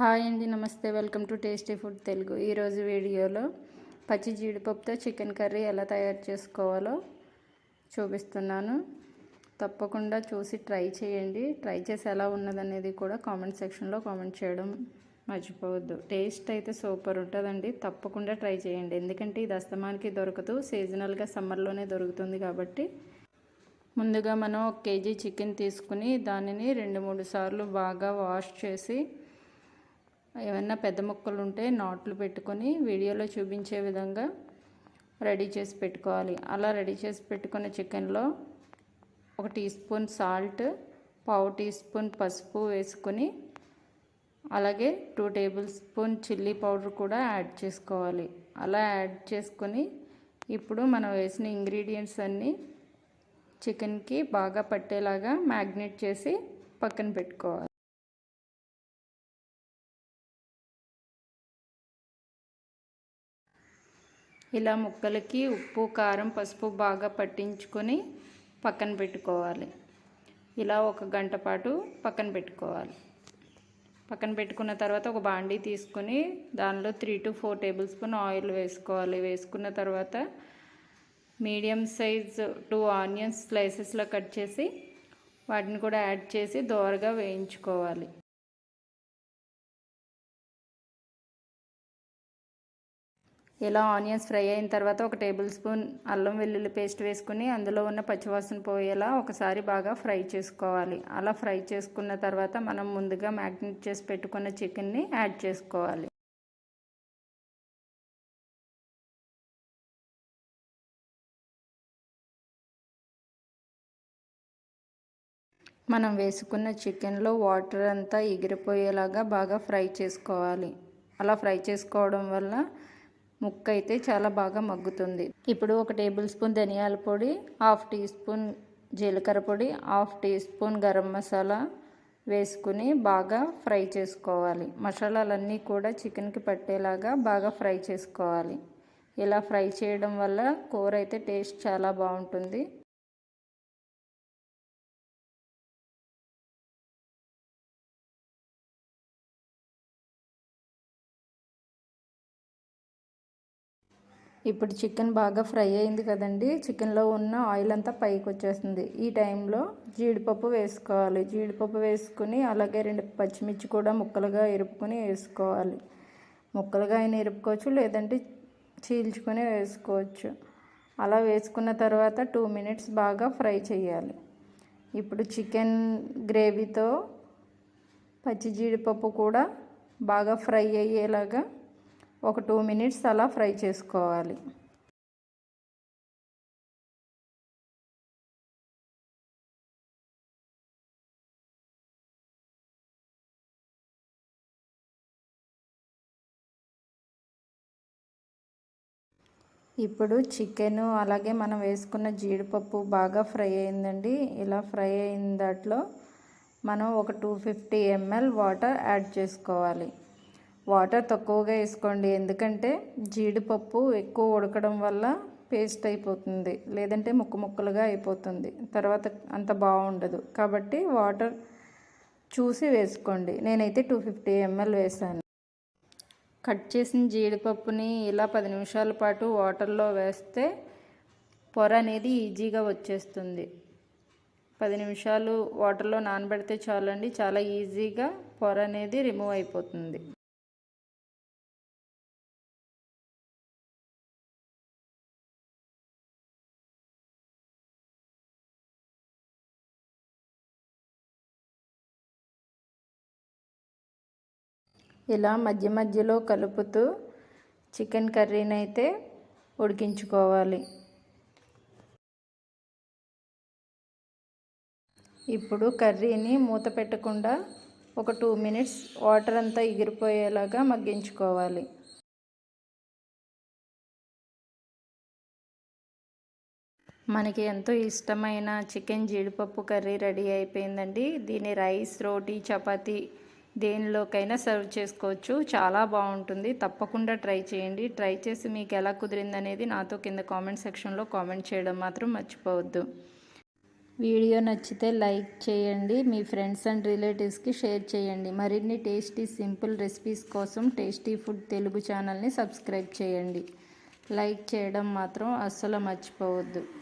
Hi అండి నమస్తే. Welcome to tasty food Telugu. ఈరోజు వీడియోలో పచ్చి జీడిపప్పుతో చికెన్ కర్రీ ఎలా తయారు చేసుకోవాలో చూపిస్తున్నాను. తప్పకుండా చూసి ట్రై చేయండి. ట్రై చేసి ఎలా ఉన్నదనేది కూడా కామెంట్ సెక్షన్లో కామెంట్ చేయడం మర్చిపోవద్దు. టేస్ట్ అయితే సూపర్ ఉంటుందండి. తప్పకుండా ట్రై చేయండి. ఎందుకంటే ఇది అస్తమానికి దొరకదు. సీజనల్గా సమ్మర్లోనే దొరుకుతుంది కాబట్టి. ముందుగా మనం ఒక కేజీ చికెన్ తీసుకుని దానిని రెండు మూడు సార్లు బాగా వాష్ చేసి ఏమైనా పెద్ద ముక్కలు ఉంటే నాట్లు పెట్టుకొని వీడియోలో చూపించే విధంగా రెడీ చేసి పెట్టుకోవాలి. అలా రెడీ చేసి పెట్టుకున్న చికెన్లో ఒక టీ స్పూన్ సాల్ట్ పావు టీ స్పూన్ పసుపు వేసుకొని అలాగే two tablespoon chilli powder కూడా యాడ్ చేసుకోవాలి. అలా యాడ్ చేసుకొని ఇప్పుడు మనం వేసిన ఇంగ్రీడియంట్స్ అన్నీ చికెన్కి బాగా పట్టేలాగా మ్యాగ్నేట్ చేసి పక్కన పెట్టుకోవాలి. ఇలా ముక్కలకి ఉప్పు కారం పసుపు బాగా పట్టించుకొని పక్కన పెట్టుకోవాలి. ఇలా ఒక గంట పాటు పక్కన పెట్టుకోవాలి. పక్కన పెట్టుకున్న తర్వాత ఒక బాండీ తీసుకొని దానిలో three to four tablespoon oil వేసుకోవాలి. వేసుకున్న తర్వాత మీడియం సైజ్ టూ ఆనియన్స్ స్లైసెస్లో కట్ చేసి వాటిని కూడా యాడ్ చేసి దోరగా వేయించుకోవాలి. ఇలా ఆనియన్స్ ఫ్రై అయిన తర్వాత ఒక టేబుల్ స్పూన్ అల్లం వెల్లుల్లి పేస్ట్ వేసుకుని అందులో ఉన్న పచ్చివాసన పోయేలా ఒకసారి బాగా ఫ్రై చేసుకోవాలి. అలా ఫ్రై చేసుకున్న తర్వాత మనం ముందుగా మ్యాగ్నెట్ చేసి పెట్టుకున్న చికెన్ని యాడ్ చేసుకోవాలి. మనం వేసుకున్న చికెన్లో వాటర్ అంతా ఎగిరిపోయేలాగా బాగా ఫ్రై చేసుకోవాలి. అలా ఫ్రై చేసుకోవడం వల్ల ముక్క అయితే చాలా బాగా మగ్గుతుంది. ఇప్పుడు ఒక టేబుల్ స్పూన్ ధనియాల పొడి హాఫ్ టీ స్పూన్ జీలకర్ర పొడి half teaspoon garam masala వేసుకుని బాగా ఫ్రై చేసుకోవాలి. మసాలాలన్నీ కూడా చికెన్కి పట్టేలాగా బాగా ఫ్రై చేసుకోవాలి. ఇలా ఫ్రై చేయడం వల్ల కూర అయితే టేస్ట్ చాలా బాగుంటుంది. ఇప్పుడు చికెన్ బాగా ఫ్రై అయింది కదండి. చికెన్లో ఉన్న ఆయిల్ అంతా పైకి వచ్చేస్తుంది. ఈ టైంలో జీడిపప్పు వేసుకోవాలి. జీడిపప్పు వేసుకుని అలాగే రెండు పచ్చిమిర్చి కూడా ముక్కలుగా ఎరుపుకొని వేసుకోవాలి. ముక్కలుగా అయినా ఎరుపుకోవచ్చు లేదంటే చీల్చుకొని వేసుకోవచ్చు. అలా వేసుకున్న తర్వాత టూ మినిట్స్ బాగా ఫ్రై చేయాలి. ఇప్పుడు చికెన్ గ్రేవీతో పచ్చి జీడిపప్పు కూడా బాగా ఫ్రై అయ్యేలాగా ఒక టూ మినిట్స్ అలా ఫ్రై చేసుకోవాలి. ఇప్పుడు చికెన్ అలాగే మనం వేసుకున్న జీడిపప్పు బాగా ఫ్రై అయిందండి. ఇలా ఫ్రై అయిన దాంట్లో మనం ఒక two fifty ML water add చేసుకోవాలి. వాటర్ తక్కువగా వేసుకోండి. ఎందుకంటే జీడిపప్పు ఎక్కువ ఉడకడం వల్ల పేస్ట్ అయిపోతుంది. లేదంటే ముక్కు ముక్కలుగా అయిపోతుంది. తర్వాత అంత బాగుండదు. కాబట్టి వాటర్ చూసి వేసుకోండి. నేనైతే టూ ఫిఫ్టీ ఎంఎల్ వేసాను. కట్ చేసిన జీడిపప్పుని ఇలా పది నిమిషాల పాటు వాటర్లో వేస్తే పొర అనేది ఈజీగా వచ్చేస్తుంది. పది నిమిషాలు వాటర్లో నానబెడితే చాలండి. చాలా ఈజీగా పొర అనేది రిమూవ్ అయిపోతుంది. ఇలా మధ్య మధ్యలో కలుపుతూ చికెన్ కర్రీని అయితే ఉడికించుకోవాలి. ఇప్పుడు కర్రీని మూత పెట్టకుండా ఒక టూ మినిట్స్ వాటర్ అంతా ఎగిరిపోయేలాగా మగ్గించుకోవాలి. మనకి ఎంతో ఇష్టమైన చికెన్ జీడిపప్పు కర్రీ రెడీ అయిపోయిందండి. దీని రైస్ రోటీ చపాతీ దేనిలోకైనా సర్వ్ చేసుకోవచ్చు. చాలా బాగుంటుంది. తప్పకుండా ట్రై చేయండి. ట్రై చేసి మీకు ఎలా కుదిరింది అనేది నాతో కింద కామెంట్ సెక్షన్లో కామెంట్ చేయడం మాత్రం మర్చిపోవద్దు. వీడియో నచ్చితే లైక్ చేయండి. మీ ఫ్రెండ్స్ అండ్ రిలేటివ్స్కి షేర్ చేయండి. మరిన్ని టేస్టీ సింపుల్ రెసిపీస్ కోసం టేస్టీ ఫుడ్ తెలుగు ఛానల్ని సబ్స్క్రైబ్ చేయండి. లైక్ చేయడం మాత్రం అస్సలు మర్చిపోవద్దు.